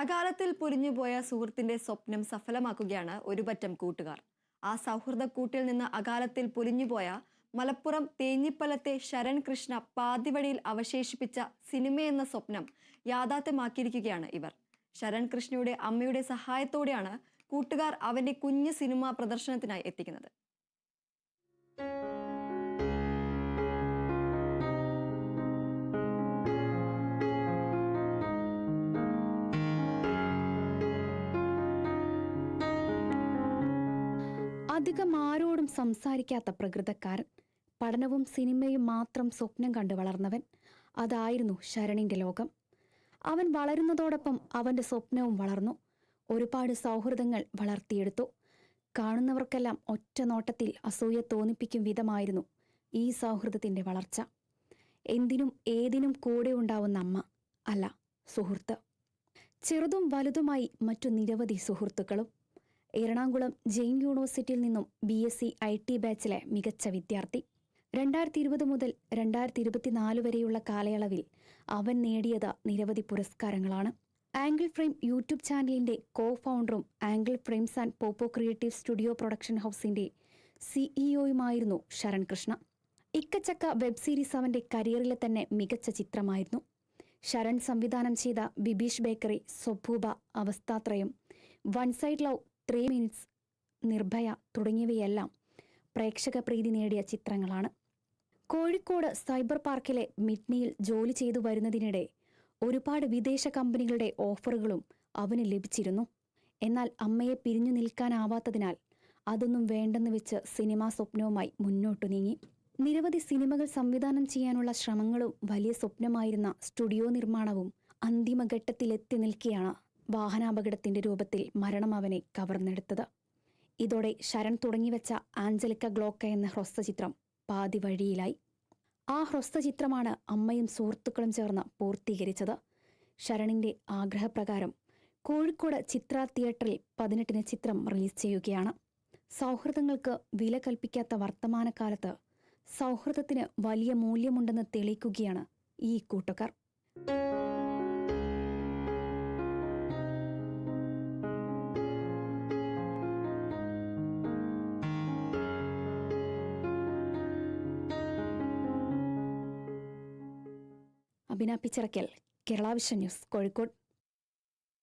അകാലത്തിൽ പൊലിഞ്ഞുപോയ സുഹൃത്തിന്റെ സ്വപ്നം സഫലമാക്കുകയാണ് ഒരുപറ്റം കൂട്ടുകാർ. ആ സൗഹൃദ കൂട്ടിൽ നിന്ന് അകാലത്തിൽ പൊലിഞ്ഞുപോയ മലപ്പുറം തേഞ്ഞിപ്പലത്തെ ശരൺ കൃഷ്ണ പാതിവഴിയിൽ അവശേഷിപ്പിച്ച സിനിമയെന്ന സ്വപ്നം യാഥാർത്ഥ്യമാക്കിയിരിക്കുകയാണ് ഇവർ. ശരൺ കൃഷ്ണയുടെ അമ്മയുടെ സഹായത്തോടെയാണ് കൂട്ടുകാർ അവന്റെ കുഞ്ഞു സിനിമാ പ്രദർശനത്തിനായി എത്തിക്കുന്നത്. അധികം ആരോടും സംസാരിക്കാത്ത പ്രകൃതക്കാരൻ. പഠനവും സിനിമയും മാത്രം സ്വപ്നം കണ്ടു വളർന്നവൻ അതായിരുന്നു ശരണിന്റെ ലോകം. അവൻ വളരുന്നതോടൊപ്പം അവന്റെ സ്വപ്നവും വളർന്നു. ഒരുപാട് സൗഹൃദങ്ങൾ വളർത്തിയെടുത്തു. കാണുന്നവർക്കെല്ലാം ഒറ്റ നോട്ടത്തിൽ അസൂയ തോന്നിപ്പിക്കും വിധമായിരുന്നു ഈ സൗഹൃദത്തിന്റെ വളർച്ച. എന്തിനും ഏതിനും കൂടെ ഉണ്ടാവുന്ന അമ്മ അല്ല സുഹൃത്ത്. ചെറുതും വലുതുമായി മറ്റു നിരവധി സുഹൃത്തുക്കളും എറണാകുളം ജെയിൻ യൂണിവേഴ്സിറ്റിയിൽ നിന്നും B S C I T ബാച്ചിലെ മികച്ച വിദ്യാർത്ഥി. രണ്ടായിരത്തി ഇരുപത് മുതൽ രണ്ടായിരത്തി ഇരുപത്തിനാല് വരെയുള്ള കാലയളവിൽ അവൻ നേടിയത് നിരവധി പുരസ്കാരങ്ങളാണ്. ആംഗിൾ ഫ്രെയിം യൂട്യൂബ് ചാനലിന്റെ കോ ഫൗണ്ടറും angle frames and പോപ്പോ creative studio production ഹൗസിന്റെ സിഇഒയുമായിരുന്നു ശരൺ കൃഷ്ണ. ഇക്കച്ചക്ക വെബ് സീരീസ് അവന്റെ കരിയറിലെ തന്നെ മികച്ച ചിത്രമായിരുന്നു. ശരൺ സംവിധാനം ചെയ്ത Bibeesh bakery സ്വഭൂബ Avasthathrayam one side love three minutes Nirbhaya തുടങ്ങിയവയെല്ലാം പ്രേക്ഷക പ്രീതി നേടിയ ചിത്രങ്ങളാണ്. കോഴിക്കോട് സൈബർ പാർക്കിലെ മിഡ്നിയിൽ ജോലി ചെയ്തു വരുന്നതിനിടെ ഒരുപാട് വിദേശ കമ്പനികളുടെ ഓഫറുകളും അവന് ലഭിച്ചിരുന്നു. എന്നാൽ അമ്മയെ പിരിഞ്ഞു നിൽക്കാനാവാത്തതിനാൽ അതൊന്നും വേണ്ടെന്ന് വെച്ച് സിനിമാ സ്വപ്നവുമായി മുന്നോട്ടു നീങ്ങി. നിരവധി സിനിമകൾ സംവിധാനം ചെയ്യാനുള്ള ശ്രമങ്ങളും വലിയ സ്വപ്നമായിരുന്ന സ്റ്റുഡിയോ നിർമ്മാണവും അന്തിമഘട്ടത്തിലെത്തി നിൽക്കെയാണ് വാഹനാപകടത്തിന്റെ രൂപത്തിൽ മരണം അവനെ കവർന്നെടുത്തത്. ഇതോടെ ശരൺ തുടങ്ങിവെച്ച ആഞ്ചലിക്ക ഗ്ലോക്ക എന്ന ഹ്രസ്വചിത്രം പാതി വഴിയിലായി ആ ഹ്രസ്വചിത്രമാണ് അമ്മയും സുഹൃത്തുക്കളും ചേർന്ന് പൂർത്തീകരിച്ചത്. ശരണിന്റെ ആഗ്രഹപ്രകാരം കോഴിക്കോട് ചിത്ര തിയേറ്ററിൽ പതിനെട്ടിന് ചിത്രം റിലീസ് ചെയ്യുകയാണ്. സൗഹൃദങ്ങൾക്ക് വില കൽപ്പിക്കാത്ത വർത്തമാനകാലത്ത് സൗഹൃദത്തിന് വലിയ മൂല്യമുണ്ടെന്ന് തെളിയിക്കുകയാണ് ഈ കൂട്ടുകാർ. Abhina Pichirakkal Kerala vision news Kozhikode.